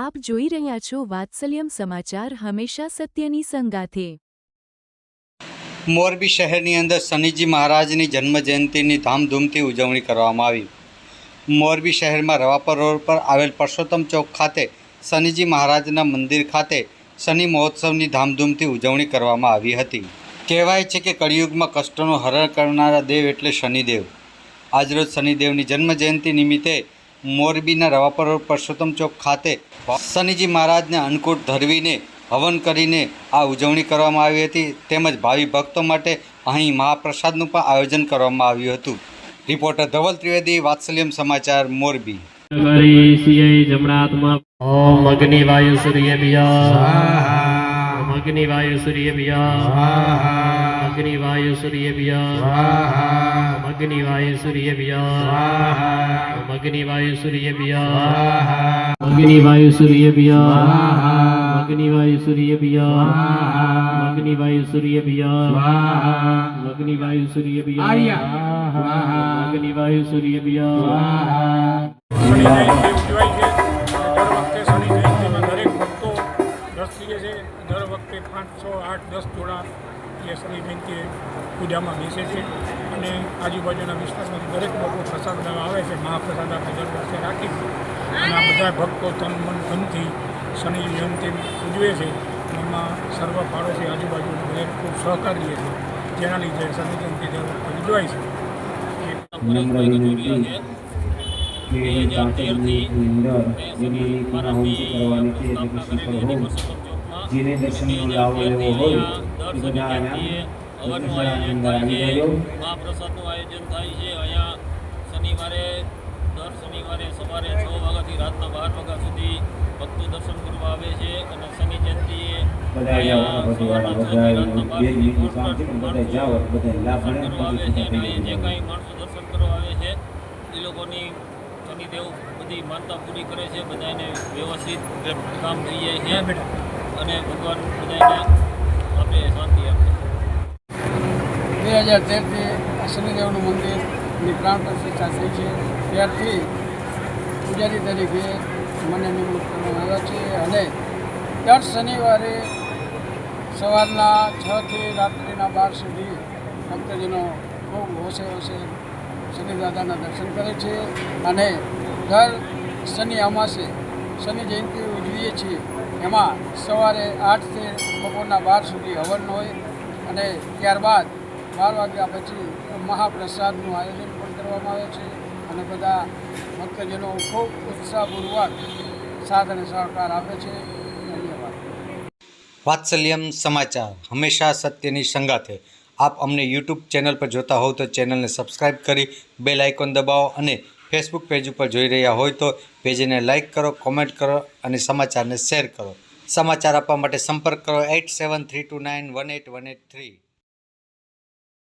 આપ જોઈ રહ્યા છો વાત્સલ્યમ સમાચાર હંમેશા સત્યની સંગાથે. મોરબી શહેરની અંદર શનિજી મહારાજની જન્મજયંતિની ધામધૂમથી ઉજવણી કરવામાં આવી. મોરબી શહેરમાં રવાપર રોડ પર આવેલ પરસોત્તમ ચોક ખાતે શનિજી મહારાજના મંદિર ખાતે શનિ મહોત્સવની ધામધૂમથી ઉજવણી કરવામાં આવી હતી. કહેવાય છે કે કળિયુગમાં કષ્ટનું હરણ કરનારા દેવ એટલે શનિદેવ. આજરોજ શનિદેવની જન્મજયંતિ નિમિત્તે મોરબીના રવાપર પરસોત્તમ ચોક ખાતે શનિજી મહારાજને અન્નકૂટ ધરવીને હવન કરીને આ ઉજવણી કરવામાં આવી હતી. તેમજ ભાવિ ભક્તો માટે અહીં મહાપ્રસાદનું પણ આયોજન કરવામાં આવ્યું હતું. રિપોર્ટર ધવલ ત્રિવેદી વાત્સલ્યમ સમાચાર મોરબી. કરી સિય જમણાત્મા. ઓમ અગ્નિ વાયુ સૂર્ય ઓમ અગ્નિ વાયુ સૂર્ય વાયુ સૂર્ય ઓમ અગ્નિ વાયુ સૂર્ય વાયુ સૂર્ય અગ્નિ વાયુ સૂર્ય વાયુ સૂર્ય અગ્નિ વાયુ સૂર્ય વાયુ સૂર્ય અગ્નિ વાયુ સૂર્ય શનિ જયંતિ ઉજવાય છે. દર વખતે પાંચસો આઠ દસ જોડા એ શનિ જયંતિ પૂજામાં બેસે છે. અને આજુબાજુના વિસ્તારમાંથી દરેક લોકો પ્રસાદ લેવા આવે છે. મહાપ્રસાદ આપણે દર વર્ષે રાખીશું. અને આ બધા ભક્તો તન મન ધનથી શનિ જયંતિ ઉજવે છે. એમાં સર્વ પાડોશી આજુબાજુ દરેક ખૂબ સહકારી છે. જેના લીધે શનિ જયંતિ દર વખતે ઉજવાય છે. બે હજાર જેની પૂર્ણાહુતિ કરવાની છે એટલે કે હોમ. જેને દર્શનનો લાવો લેવો હોય એ બધા અહીંયા ધર્મશાળાની આયોજન થાય છે મહાપ્રસાદનું આયોજન થાય છે. અહીંયા શનિવારે દર શનિવારે સવારે છ વાગ્યાથી રાતના બાર વાગ્યા સુધી ભક્તો દર્શન કરવા આવે છે અને શનિ જયંતિએ રાતના કામ છે લાભ મળે દર્શન કરવા આવે છે. અને જે કાંઈ માણસો દર્શન કરવા આવે છે એ લોકોની શનિદેવ બધી માનતા પૂરી કરે છે. બધાને વ્યવસ્થિત કામ થઈ જાય છે. અને ભગવાન બધાને આપે શાંતિ આપે બે હજાર તેરથી શનિદેવનું મંદિરની પ્રાણ પ્રતિષ્ઠા થઈ છે. ત્યારથી પૂજારી તરીકે મને નિમણૂક કરવામાં આવ્યા છે અને દર શનિવારે સવારના છથી રાત્રિના બાર સુધી ભક્તજનો ખૂબ હોશે હોશે શનિ દાદાના દર્શન કરે છે અને દર શનિ અમાસે શનિ જયંતિ ઉજવીએ છીએ. એમાં સવારે આઠથી બપોરના બાર સુધી હવન હોય અને ત્યારબાદ બાર વાગ્યા પછી મહાપ્રસાદનું આયોજન પણ કરવામાં આવે છે અને બધા ભક્તજનો ખૂબ ઉત્સાહપૂર્વક સાથ અને સહકાર આપે છે. ધન્યવાદ. વાત્સલ્યમ સમાચાર હંમેશા સત્યની સંગાથે. આપ અમને યુટ્યુબ ચેનલ પર જોતા હોવ તો ચેનલને સબસ્ક્રાઈબ કરી બેલ આઇકોન દબાવો અને ફેસબુક પેજ ઉપર જોઈ રહ્યા હોય તો પેજને લાઇક કરો, કોમેન્ટ કરો અને સમાચારને શેર કરો. સમાચાર આપવા માટે સંપર્ક કરો eight seven three two nine one eight one eight three.